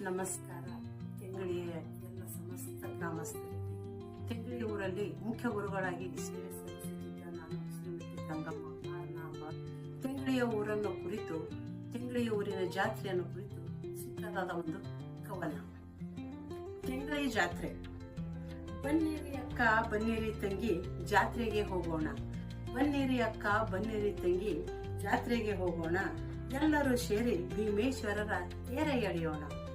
ನಮಸ್ಕಾರ. ತೆಂಗಳಿಯ ಎಲ್ಲ ಸಮಸ್ತ ಗ್ರಾಮಸ್ಥರಿಗೆ. ತೆಂಗಳಿ ಊರಲ್ಲಿ ಮುಖ್ಯ ಗುರುಗಳಾಗಿ ಸೇವೆ ಸಲ್ಲಿಸುತ್ತಿದ್ದ ನಾನು ಶ್ರೀಮತಿ ಗಂಗಮ್ಮ. ನಾಮ ತೆಂಗಳಿಯ ಊರನ್ನು ಕುರಿತು ತೆಂಗಳಿಯ ಊರಿನ ಜಾತ್ರೆಯನ್ನು ಕುರಿತು ಚಿಕ್ಕದಾದ ಒಂದು ಕವನ. ತೆಂಗಳಿ ಜಾತ್ರೆ. ಬನ್ನೇರಿ ಅಕ್ಕ, ಬನ್ನೇರಿ ತಂಗಿ, ಜಾತ್ರೆಗೆ ಹೋಗೋಣ. ಬನ್ನೇರಿ ಅಕ್ಕ, ಬನ್ನೇರಿ ತಂಗಿ, ಜಾತ್ರೆಗೆ ಹೋಗೋಣ. ಎಲ್ಲರೂ ಸೇರಿ ಭೀಮೇಶ್ವರರ ತೇರ ಎಳೆಯೋಣ.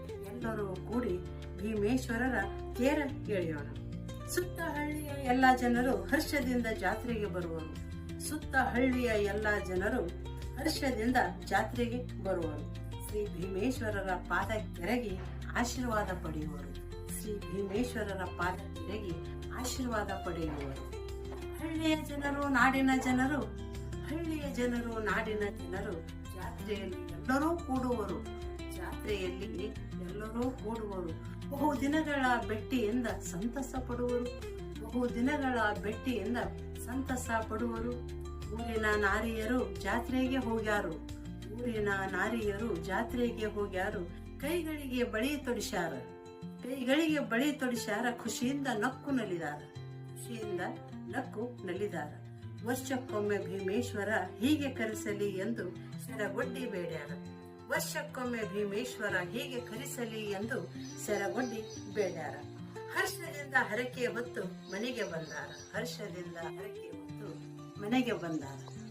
ಎಲ್ಲರೂ ಕೂಡಿ ಭೀಮೇಶ್ವರರ ತೇರ ಎಳೆಯೋಣ. ಸುತ್ತ ಹಳ್ಳಿಯ ಎಲ್ಲ ಜನರು ಹರ್ಷದಿಂದ ಜಾತ್ರೆಗೆ ಬರುವರು. ಸುತ್ತ ಹಳ್ಳಿಯ ಎಲ್ಲ ಜನರು ಹರ್ಷದಿಂದ ಜಾತ್ರೆಗೆ ಬರುವರು. ಶ್ರೀ ಭೀಮೇಶ್ವರರ ಪಾದ ಕೆರಗಿ ಆಶೀರ್ವಾದ ಪಡೆಯುವರು. ಶ್ರೀ ಭೀಮೇಶ್ವರರ ಪಾದ ಕೆರಗಿ ಆಶೀರ್ವಾದ ಪಡೆಯುವರು. ಹಳ್ಳಿಯ ಜನರು, ನಾಡಿನ ಜನರು, ಹಳ್ಳಿಯ ಜನರು, ನಾಡಿನ ಜನರು ಜಾತ್ರೆಯಲ್ಲಿ ಎಲ್ಲರೂ ಕೂಡುವರು. ಜಾತ್ರೆಯಲ್ಲಿ ಎಲ್ಲರೂ ಕೂಡುವರು. ಬಹು ದಿನಗಳ ಬೆಟ್ಟಿಯಿಂದ ಸಂತಸ ಪಡುವರು. ಬಹು ದಿನಗಳ ಬೆಟ್ಟಿಯಿಂದ ಸಂತಸ ಪಡುವರು. ಊರಿನ ನಾರಿಯರು ಜಾತ್ರೆಗೆ ಹೋಗ್ಯಾರು. ಊರಿನ ನಾರಿಯರು ಜಾತ್ರೆಗೆ ಹೋಗ್ಯಾರು. ಕೈಗಳಿಗೆ ಬಳಿ ತೊಡಿಸ್ಯಾರ. ಕೈಗಳಿಗೆ ಬಳಿ ತೊಡಿಸ್ಯಾರ, ಖುಷಿಯಿಂದ ನಕ್ಕು ನಲಿದಾರ. ಖುಷಿಯಿಂದ ನಕ್ಕು ನಲಿದಾರ. ವರ್ಷಕ್ಕೊಮ್ಮೆ ಭೀಮೇಶ್ವರ ಹೀಗೆ ಕರೆಸಲಿ ಎಂದು ಸೆರಗೊಡ್ಡಿ ಬೇಡ್ಯಾರ. ವರ್ಷಕ್ಕೊಮ್ಮೆ ಭೀಮೇಶ್ವರ ಹೀಗೆ ಕಲಿಸಲಿ ಎಂದು ಸೆರಗೊಂಡಿ ಬೇಡ್ಯಾರ. ಹರ್ಷದಿಂದ ಹರಕೆ ಹೊತ್ತು ಮನೆಗೆ ಬಂದಾರ. ಹರ್ಷದಿಂದ ಹರಕೆ ಹೊತ್ತು ಮನೆಗೆ ಬಂದಾರ.